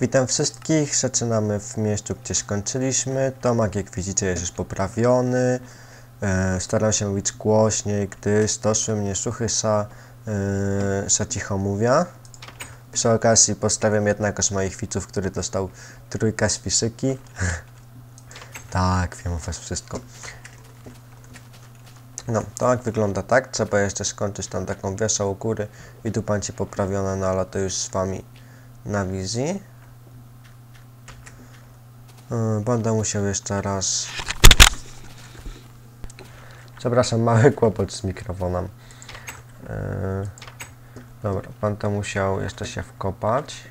Witam wszystkich, zaczynamy w miejscu, gdzie skończyliśmy. Tomak, jak widzicie, jest już poprawiony. E, staram się mówić głośniej, gdyż doszły mnie słuchy, sa, e, cicho mówię. Przy okazji pozdrawiam jednego z moich widzów, który dostał trójkę z tak, wiem o was wszystko. No, to jak wygląda tak, trzeba jeszcze skończyć tam taką wieżę u góry i tu będzie poprawiona, no ale to już z wami na wizji. Yy, Będę musiał jeszcze raz... Przepraszam, mały kłopot z mikrofonem. Yy, Dobra, będę musiał jeszcze się wkopać.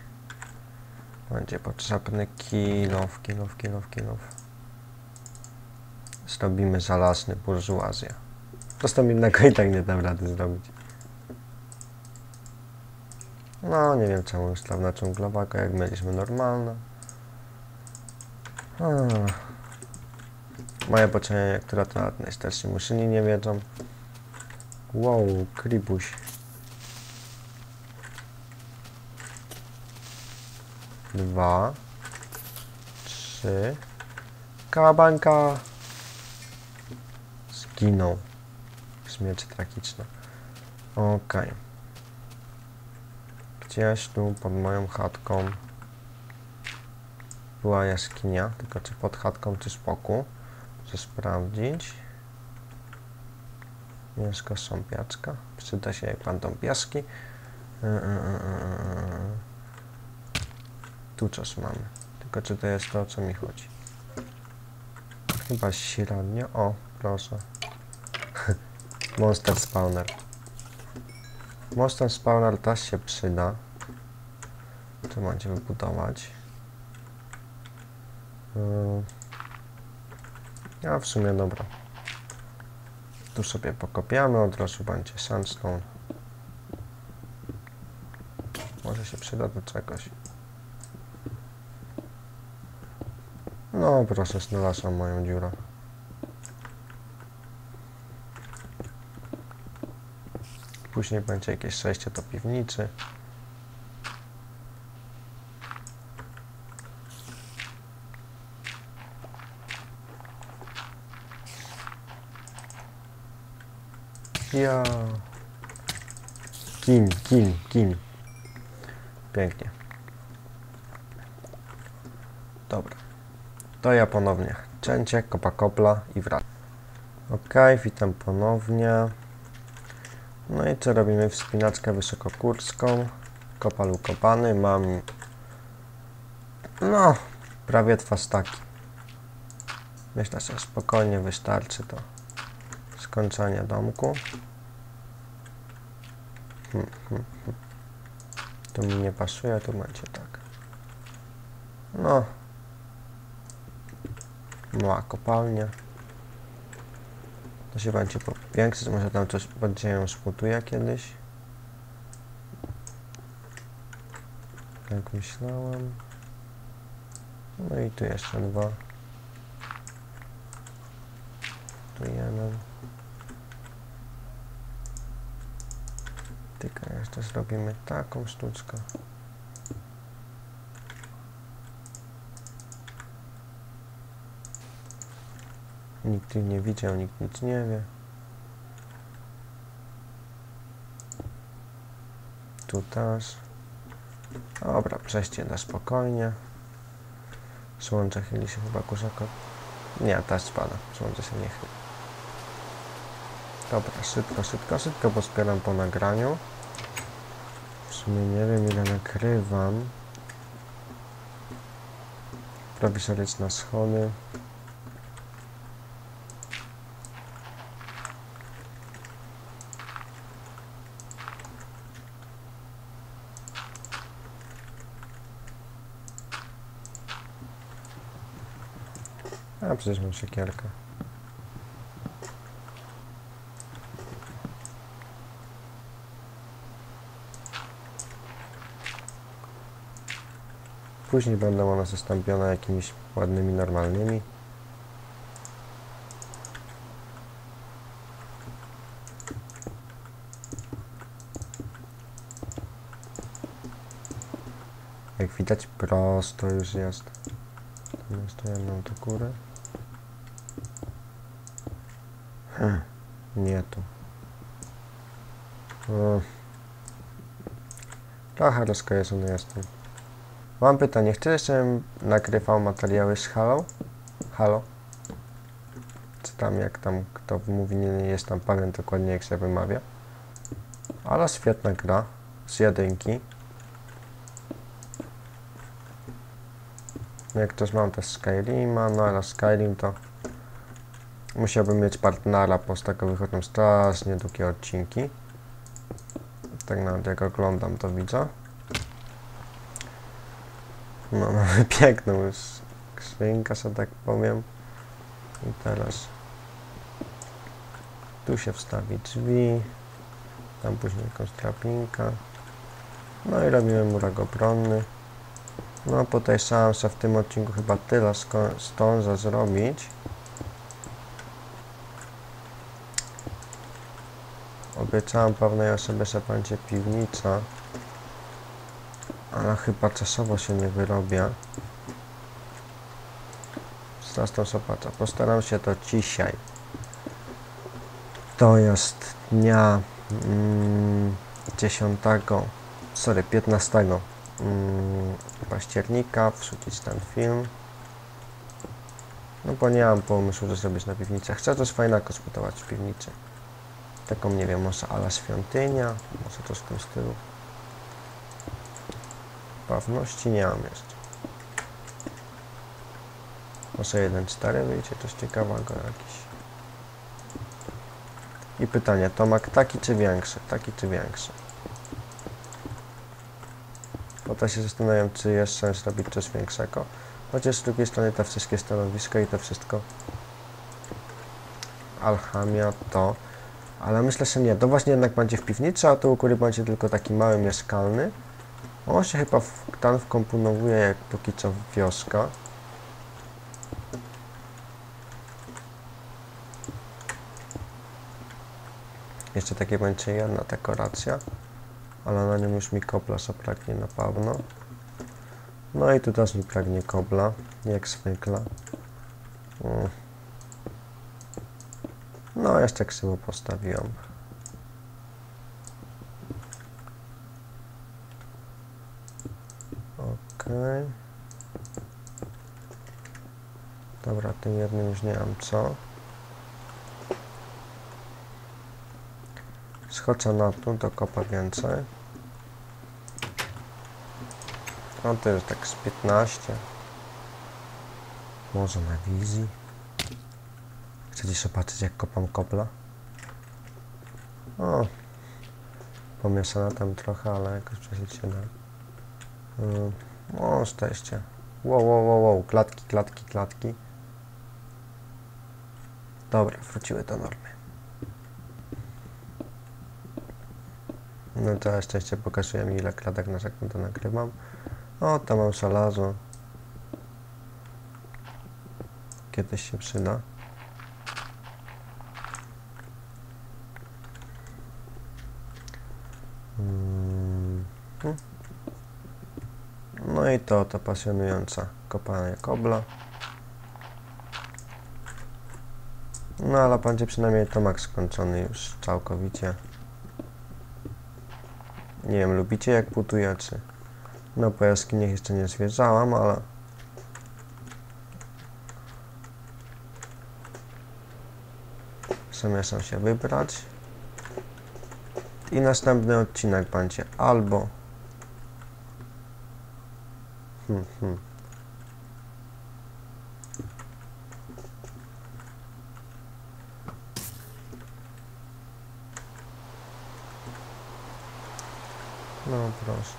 Będzie potrzebny kilof, kilof, kilof, kilof. Zrobimy żelazny burżuazję. Zresztą innego i tak nie dam rady zrobić. No, nie wiem czemu ustaw na dżunglowego, jak mieliśmy normalne. Ah. Moje poczynania, które to nawet najstarsi muszyni nie wiedzą. Wow, kribuś. Dwa. Trzy. Kabanka. Zginął. Śmierć tragiczna. Okej. Gdzieś tu pod moją chatką była jaskinia, tylko czy pod chatką, czy z boku. Muszę sprawdzić. Mięsko sąpiaczka. Przyda się jak będą piaski. Yy, yy, yy, yy. Tu coś mamy. Tylko czy to jest to, o co mi chodzi? Chyba średnio. O, proszę. Monster Spawner. Monster Spawner też się przyda. Tu macie wybudować. Yy. A w sumie dobra. Tu sobie pokopiamy, od razu będzie sandstone. Może się przyda do czegoś. No proszę, znalazłam moją dziurę. Później będzie jakieś przejście do piwnicy. Ja. Kim, kim, kim. Pięknie. Dobra. To ja ponownie. Cięcie, kopa kopla i wracam. Ok, witam ponownie. No i co robimy? Wspinaczkę wysokokórską. Kopal ukopany. Mam... No, prawie dwa staki. Myślę, że spokojnie wystarczy to skończenie domku. Hmm, hmm, hmm. Tu mi nie pasuje, tu będzie tak. No. Mała kopalnia. To się będzie powiększyć, może tam coś będzie ją kiedyś. Jak myślałem. No i tu jeszcze dwa. Tu jeden. Tylko jeszcze zrobimy taką sztuczkę. Nikt nie widział, nikt nic nie wie. Tu też. Dobra, przejście na spokojnie. Słońce chyli się chyba kurzako. Nie, też spada. Słońce się nie chyli. Dobra, szybko, szybko, szybko, bo zbieram po nagraniu. Sumie nie wiem ile nagrywam. Robi sobie na schody. A przecież mam siekierkę. Później będą one zastąpione jakimiś ładnymi, normalnymi. Jak widać prosto już jest. Jeszcze jedną do góry. Hm, nie tu. O. Trochę rozkojarzony jestem. Mam pytanie, czy jeszcze nagrywał materiały z Halo? Halo? Czy tam jak tam kto mówi, nie, jest tam pewien dokładnie jak się wymawia. Ale świetna gra. Z jedynki. Jak ktoś mam też Skyrima, no ale Skyrim to musiałbym mieć partnera, bo z tego wychodzą strasznie długie odcinki. Tak nawet jak oglądam to widzę. No mamy piękną już skrzynkę, że tak powiem. I teraz tu się wstawi drzwi, tam później jakąś drabinka. No i robimy murek obronny. No podejrzewam, że w tym odcinku chyba tyle zdążę zrobić. Obiecałem pewnej osobie, że będzie piwnica. Ale chyba czasowo się nie wyrobię. Zresztą zobaczę. Postaram się to dzisiaj. To jest dnia mm, 10, sorry, 15 mm, października wrzucić ten film. No bo nie mam pomysłu, że zrobić na piwnicę. Chcę coś fajnego zbudować w piwnicy. Taką, nie wiem, może ala świątynia, może coś w tym stylu. Pewności nie mam jeszcze. Może 1.4 wyjdzie, coś ciekawego jakiś. I pytanie, Tomak taki czy większy? Taki czy większy? Bo to się zastanawiam, czy jest sens robić coś większego. Chociaż z drugiej strony te wszystkie stanowiska i to wszystko alchemia to ale myślę, że nie. To właśnie jednak będzie w piwnicy, a tu u góry będzie tylko taki mały mieszkalny. On się chyba w, tam wkomponowuje jak póki co wioska. Jeszcze takie będzie jedna dekoracja, ale na nią już mi kobla zapragnie na pewno. No i tu też mi pragnie kobla, jak zwykle. Mm. No, jeszcze krzywo postawiłem. Ok. Dobra, tym jednym już nie mam co. Schodzę na tu, do kopa więcej. No to jest tak z 15. Może na wizji. Chcecie zobaczyć jak kopam kopla? O, pomieszana tam trochę, ale jakoś przeżyć się da. O, szczęście. Wow, wow, wow, wow, klatki, klatki, klatki. Dobra, wróciły do normy. No to szczęście pokazuje mi ile klatek na sekundę nagrywam. O, tam mam żelazo. Kiedyś się przyda. No i to, to pasjonująca kopalnia kobla. No ale będzie przynajmniej tomak skończony już całkowicie. Nie wiem, lubicie jak buduję, czy... No po jaskiniach jeszcze nie zwiedzałam, ale... Zamierzam się wybrać. I następny odcinek będzie albo Hmm, hmm. No proszę.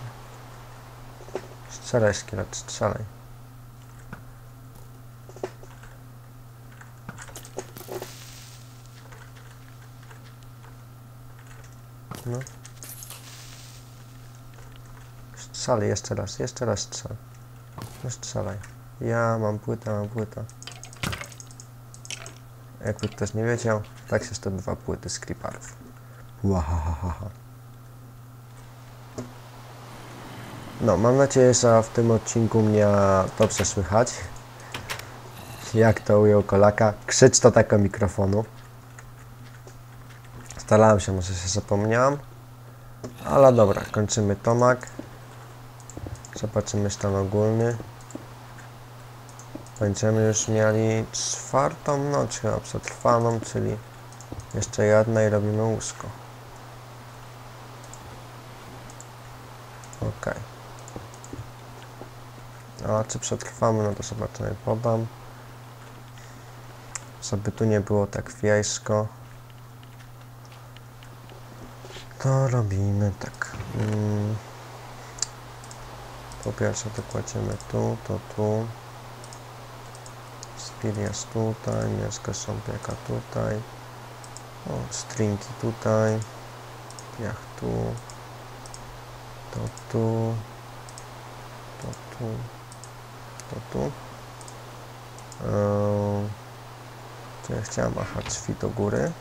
Strzelaj szkielet, strzelaj. No. Strzelaj jeszcze raz, jeszcze raz strzelaj. No strzelaj. Ja mam płytę, mam płytę. Jakby ktoś nie wiedział, tak się zdobywa płyty z creeperów. No, mam nadzieję, że w tym odcinku mnie dobrze słychać. Jak to ujął kolaka. Krzycz to tak o mikrofonu. Starałem się, może się zapomniałem. Ale dobra, kończymy tomak. Zobaczymy stan ogólny. Będziemy już mieli czwartą noc chyba przetrwaną, czyli jeszcze jedna i robimy łóżko. Ok. A czy przetrwamy, no to zobaczymy, podam. Żeby tu nie było tak wiejsko. To robimy tak. Mm. Po pierwsze to kładziemy tu, to tu. Speed jest tutaj, mieszka sąpieka tutaj. O, stringi tutaj. Piach tu. To tu. To tu. To tu. Eee, to ja chciałem, aha, drzwi do góry.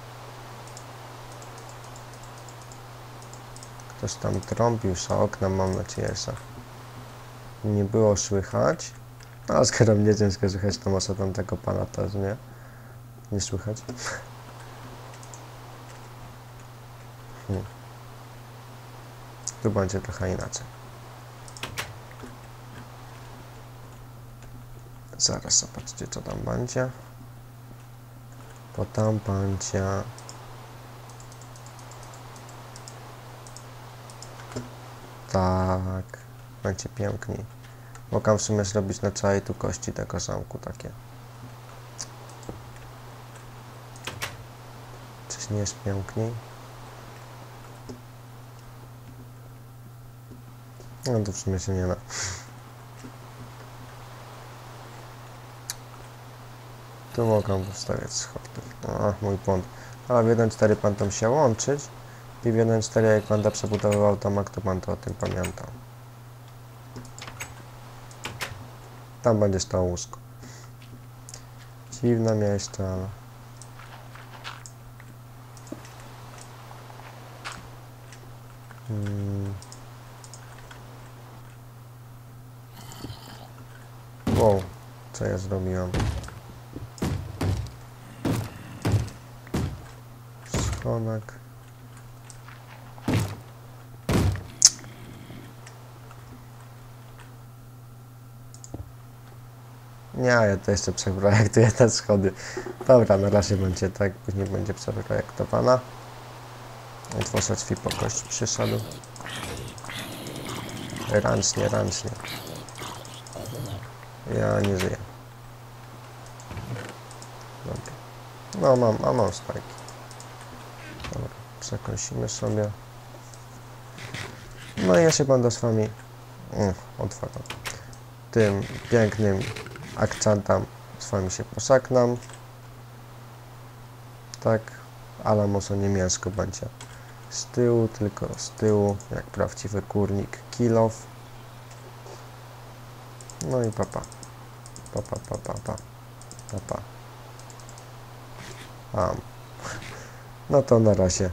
Ktoś tam trąbił za oknem, mam nadzieję, że nie było słychać. No, a skoro mnie ciężko słychać, może tam tego pana też nie, nie słychać. Hmm. Tu będzie trochę inaczej. Zaraz zobaczcie, co tam będzie. Bo tam będzie... Tak, będzie piękniej. Mogę w sumie zrobić na całej tu kości tego zamku takie. Czyż nie jest piękniej? No to w sumie się nie da. Tu mogę postawiać schody. A, mój błąd. Ale w 1.4 pan tam się łączyć i w 1.4 jak będę przebudowywał domek, to pan to o tym pamiętał. Tam będzie stało łóżko. Dziwne miejsce, ale... Hmm. Wow, co ja zrobiłem? Schonek. Nie, ja to jeszcze przeprojektuję te schody. Dobra, na razie będzie tak, później będzie przeprojektowana. Otworzę drzwi po kość przyszedł. Ręcznie, ręcznie. Ja nie żyję. Dobra. No mam, a mam spajki. Dobra, przekąsimy sobie. No i ja się będę z wami mm, otwaram. Tym pięknym akcentem z wami się pożegnam. Tak, ale może nie mięsko będzie z tyłu, tylko z tyłu, jak prawdziwy kurnik kilof. No i papa. Papa, papa, papa. Papa. Um. No to na razie.